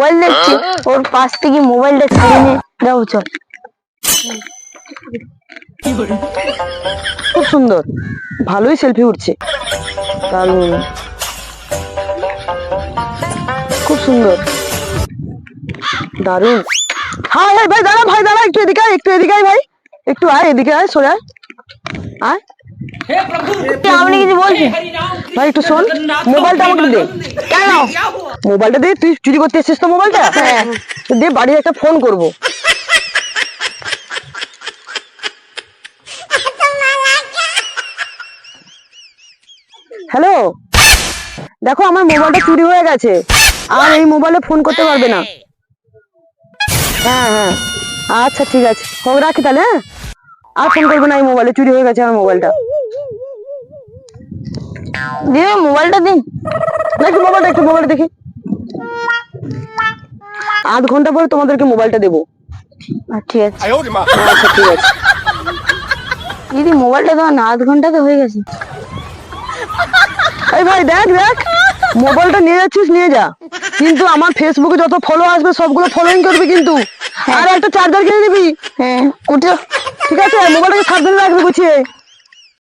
Mobile দেখছে, ওর পাশ থেকে মোবাইলটা ছেড়ে নিয়ে যাও, চল। খুব সুন্দর। ভালোই সেলফি উঠছে। দারুণ। খুব সুন্দর। দারুণ। হ্যাঁ ভাই, দাঁড়া ভাই, দাঁড়া, একটু এদিকে একটু এদিকে ভাই। একটু আয়, এদিকে আয়, সরে আয়। আয়। আপনি কিছু বলছেন ভাই একটু শোন মোবাইলটা আমাকে দে। কেন? মোবাইলটা দে তুই চুরি করতে এসেছিস তো মোবাইলটা? হ্যাঁ। দে বাড়ি একটা ফোন করব। হ্যালো? দেখো আমার মোবাইলটা চুরি হয়ে গেছে। আর এই মোবাইলে ফোন করতে পারবে না। হ্যাঁ হ্যাঁ। আচ্ছা ঠিক আছে। হোক রাখি তাহলে হ্যাঁ? আর ফোন করবে না এই মোবাইলে চুরি হয়ে গেছে আমার মোবাইলটা। দিদি মোবাইলটা দিন একটু মোবাইলটা একটু মোবাইলটা দেখি। আধ ঘণ্টা পরে তোমাদেরকে মোবাইলটা দেবো। ঠিক আছে। আচ্ছা ঠিক আছে দিদি মোবাইলটা দেওয়া না আধ ঘন্টাতে হয়ে গেছে। এই ভাই দেখ দেখ। মোবাইলটা নিয়ে যাচ্ছিস নিয়ে যা। কিন্তু আমার ফেসবুকে যত ফলো আসবে সবগুলো ফলোইং করবি কিন্তু। আর একটা চার্জার কিনে দিবি হ্যাঁ ঠিক আছে মোবাইলটাকে সাবধানে রাখবি গুছিয়ে।